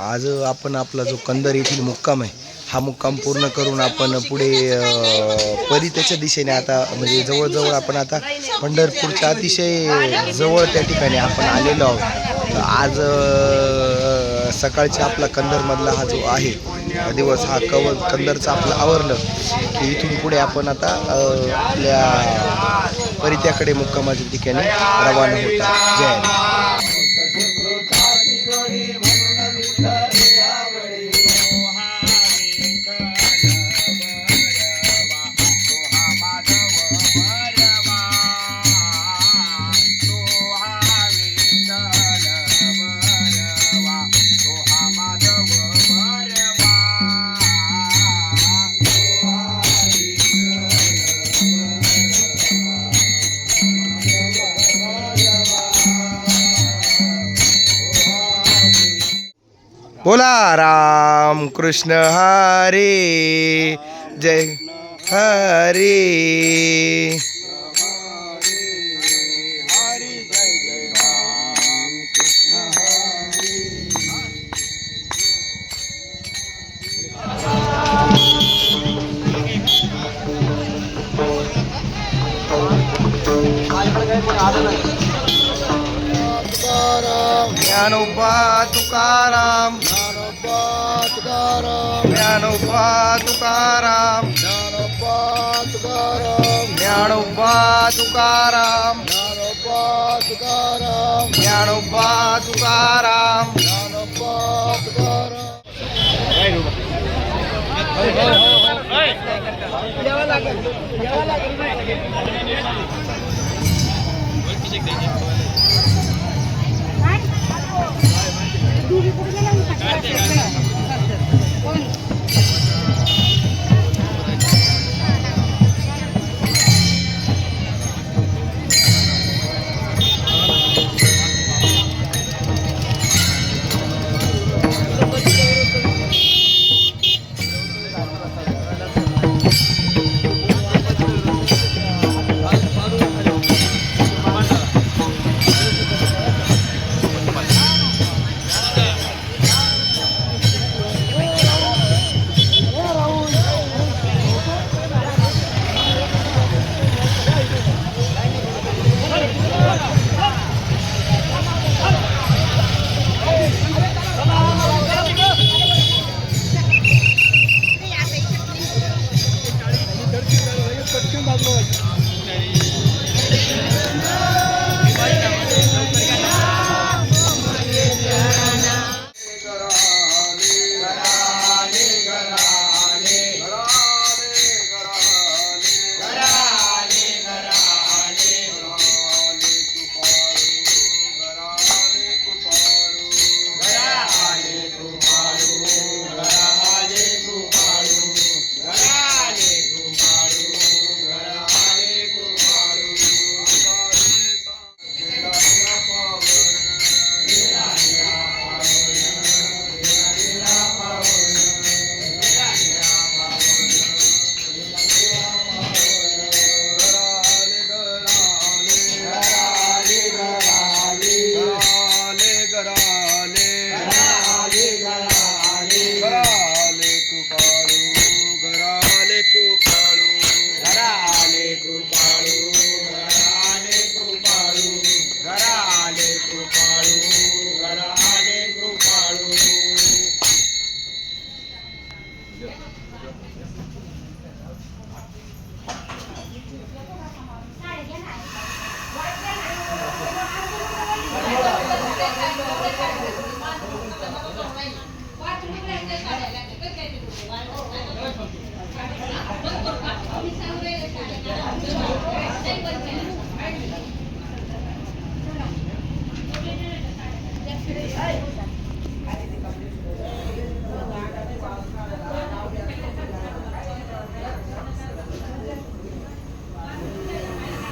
आज आपण आपला जो कंदर येथील मुक्काम आहे हा मुक्काम पूर्ण करून आपण पुढे परित्याच्या दिशेने आता म्हणजे जवळजवळ आपण आता पंढरपूरच्या अतिशय जवळ त्या ठिकाणी आपण आलेलो आहोत. आज सकाळच्या सकाळचा आपला कंदरमधला हा जो आहे दिवस हा कव कंदरचा आपलं आवरलं की इथून पुढे आपण आता आपल्या परित्याकडे मुक्कामाच्या ठिकाणी रवाना होता जय बोला राम कृष्ण हरे जय हरे। ज्ञानोबा तुकाराम ज्ञानोबा तुकाराम ज्ञानोबा तुकाराम ज्ञानोबा तुकाराम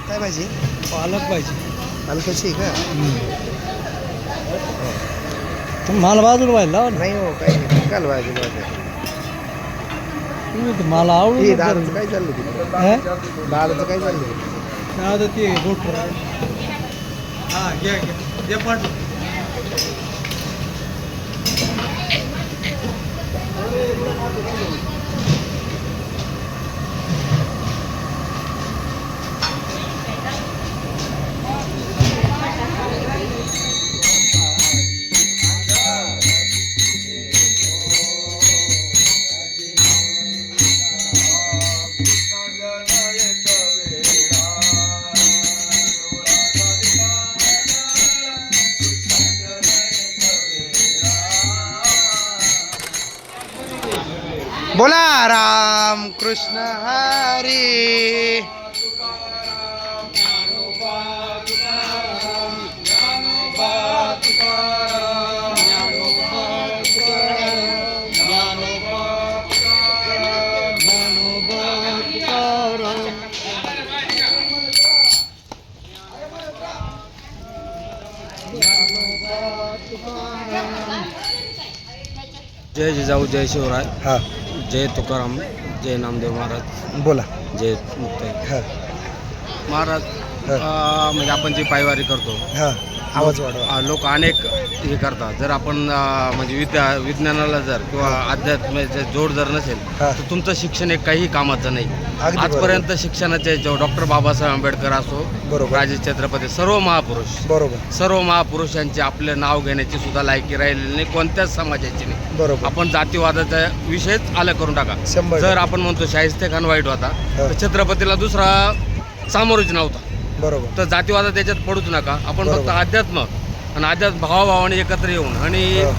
काय भाजी? पालक पाहिजे पालकाची आहे का? तुम्ही मला बाजूला व्हायला लावा नाही हो काही नाही. काल तर मला आवडून दादाचं काय चाललं हे? दादाचं काय चाललं? ते हा घ्या घ्या. दे ハハハハ! बोला राम कृष्ण हरी। जय जिजाऊ जय शिवराय। हा. जय तुकाराम जय नामदेव महाराज. बोला. जय मुक्ताई. हा. महाराज हा. अं, म्हणजे आपण जी पायवारी करतो हा. आवाज वाढवा. लोक अनेक हे करतात. जर आपण म्हणजे विद्या विज्ञानाला जर किंवा अध्यात्माचे जोड जर नसेल. तर तुमचं शिक्षण एक काही कामाचं नाही. आजपर्यंत शिक्षणाचे जो डॉक्टर बाबासाहेब आंबेडकर असो बरोबर. राजेश छत्रपती सर्व महापुरुष बरोबर. सर्व महापुरुषांचे आपले नाव घेण्याची सुद्धा लायकी राहिलेली नाही कोणत्याच समाजाची नाही. बरोबर. आपण जातीवादाचा विषयच आलं करून टाका. जर. आपण म्हणतो शाहिस्ते खान वाईट होता. तर छत्रपतीला दुसरा सामोरच नव्हता बरोबर तर जातीवादा त्याच्यात पडूच नका आपण फक्त बरोबर. अध्यात्म आणि अध्यात्म भावाभावाने एकत्र येऊन आणि हा.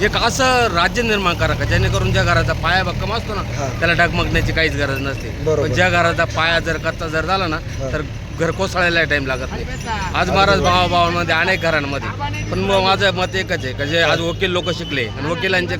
एक असं राज्य निर्माण करा का जेणेकरून ज्या घराचा पाया भक्कम असतो हा. ना त्याला डगमगण्याची काहीच गरज नसते बरोबर. पण ज्या घराचा पाया जर कच्चा जर झाला ना हा. तर घर कोसळायला टाइम लागत नाही आज महाराज भावाभावांमध्ये अनेक घरांमध्ये पण मग माझं मत एकच आहे का जे आज वकील लोक शिकले आणि वकिलांचे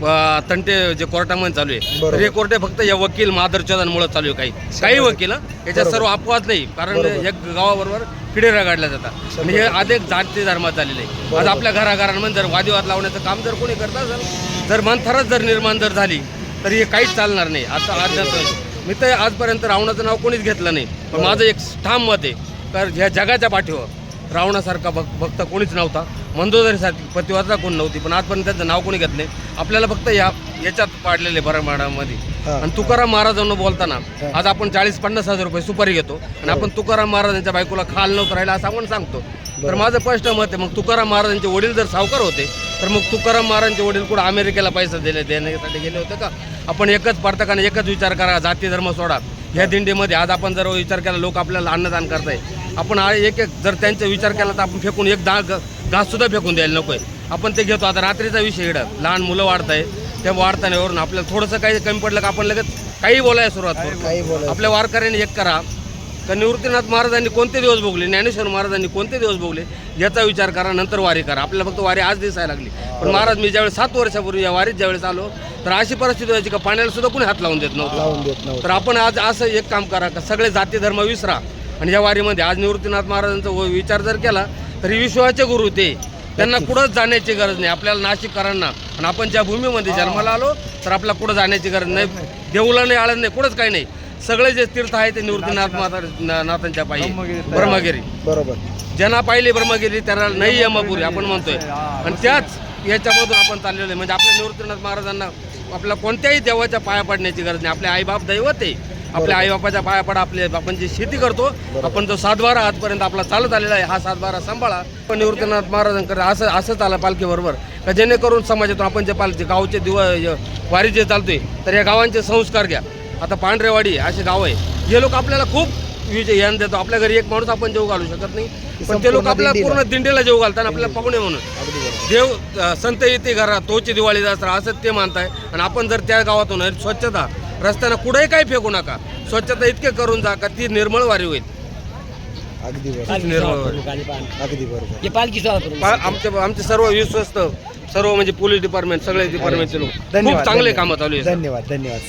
तंटे जे कोर्टामध्ये चालू आहे. तर हे कोर्टे फक्त या वकील मादरचोदांमुळे चालू आहे काही काही वकील. याच्यात. सर्व अपवाद नाही कारण. एक गावाबरोबर किडे रगाडल्या जातात आणि हे. अनेक जाती धर्मात झालेले आहे आज. आपल्या घराघरांमध्ये जर वादिवाद लावण्याचं काम जर कोणी करत असेल जर मंथरच जर निर्माण जर झाली तर हे काहीच चालणार नाही आता अध्यात्म मी तर आजपर्यंत रावणाचं नाव कोणीच घेतलं नाही पण. माझं एक ठाम मत आहे तर ह्या जगाच्या पाठीवर रावणासारखा भक भक्त कोणीच नव्हता. मंदोदरीसारखी पतिवादा कोण नव्हती पण आजपर्यंत त्यांचं नाव कोणी घेत नाही आपल्याला फक्त या याच्यात पाडलेले हा. आणि तुकाराम महाराजांना बोलताना. आज आपण चाळीस पन्नास हजार रुपये सुपारी घेतो. आणि आपण तुकाराम महाराजांच्या बायकोला खाल नव्हतं राहिला असं आपण सांगतो. तर. माझं स्पष्ट मत आहे मग तुकाराम महाराजांचे वडील जर सावकार होते तर मग तुकाराम महाराजांचे वडील कुठं अमेरिकेला पैसा दिले देण्यासाठी गेले होते का? आपण एकच पाडताकाने एकच विचार करा जाती धर्म सोडा. ह्या दिंडीमध्ये आज आपण जर विचार केला लोक आपल्याला अन्नदान करताय आपण एक एक जर त्यांचा विचार केला तर आपण फेकून एक दहा घास सुद्धा फेकून द्यायला नकोय. आपण ते घेतो. आता रात्रीचा विषय इकडं. लहान मुलं वाढताय त्या वाढताना वरून आपल्याला थोडंसं काही कमी पडलं का आपण लगेच काही बोलायला सुरुवात आपल्या वारकऱ्यांनी एक करा. का निवृत्तीनाथ महाराजांनी कोणते दिवस भोगले? ज्ञानेश्वर महाराजांनी कोणते दिवस भोगले? याचा विचार करा. नंतर वारी करा. आपल्याला फक्त वारी आज दिसायला लागली. पण महाराज मी ज्यावेळेस सात वर्षापूर्वी या वारीत ज्यावेळेस आलो तर अशी परिस्थिती व्हायची का पाण्याला सुद्धा कोणी हात लावून देत नव्हतं. तर आपण आज असं एक काम करा का? सगळे जाती धर्म विसरा. आणि या वारीमध्ये आज निवृत्तीनाथ महाराजांचा व- विचार जर केला तर विश्वाचे गुरु ते. त्यांना कुठंच जाण्याची गरज नाही. आपल्याला नाशिककरांना आणि आपण ज्या भूमीमध्ये जन्माला आलो तर आपल्याला कुठं जाण्याची गरज नाही. देऊला नाही आळत नाही कुठंच काही नाही. सगळे जे तीर्थ आहे ते निवृत्तीनाथ माता नाथांच्या पायी. ब्रह्मगिरी बरोबर. ज्यांना पाहिले ब्रह्मगिरी त्यांना नाही यमपुरी आपण म्हणतोय. आणि त्याच याच्यामधून आपण चाललेलो आहे. म्हणजे आपल्या निवृत्तीनाथ महाराजांना आपल्याला कोणत्याही देवाच्या पाया पडण्याची गरज नाही. आपले आईबाप दैवत आहे. आपल्या आईबापाच्या पाया पडा आपले आपण जी शेती करतो आपण जो सातबारा आजपर्यंत आपला चालत आलेला आहे हा सातबारा सांभाळा. पण निवृत्तीनाथ महाराजांकडे असं असं चाला पालखीबरोबर का जेणेकरून समाजातून आपण जे पालखी गावचे दिव वारी जे चालतोय तर या गावांचे संस्कार घ्या. आता पांढरेवाडी असे गाव आहे. हे लोक आपल्याला खूप विजय यान देतो आपल्या घरी एक माणूस आपण जेव घालू शकत नाही. पण ते लोक आपल्या. पूर्ण दिंडीला जेव घालतात आपल्याला पाहुणे म्हणून. देव संत येते घरात तोची दिवाळी दसरा असं ते मानताय. आणि आपण जर त्या गावातून स्वच्छता रस्त्यानं कुठेही काही फेकू नका. स्वच्छता इतके करून जा का ती निर्मळ वारी होईल. अगदी बरोबर. निर्मळ वारी. अगदी बरोबर. हे पालखी सोहळा पा- आमचे आमचे सर्व विश्वस्त सर्व म्हणजे पोलीस डिपार्टमेंट सगळे डिपार्टमेंटचे लोक. खूप धन्यवाद चांगले धन्यवाद. कामं चालू आहे धन्यवाद धन्यवाद.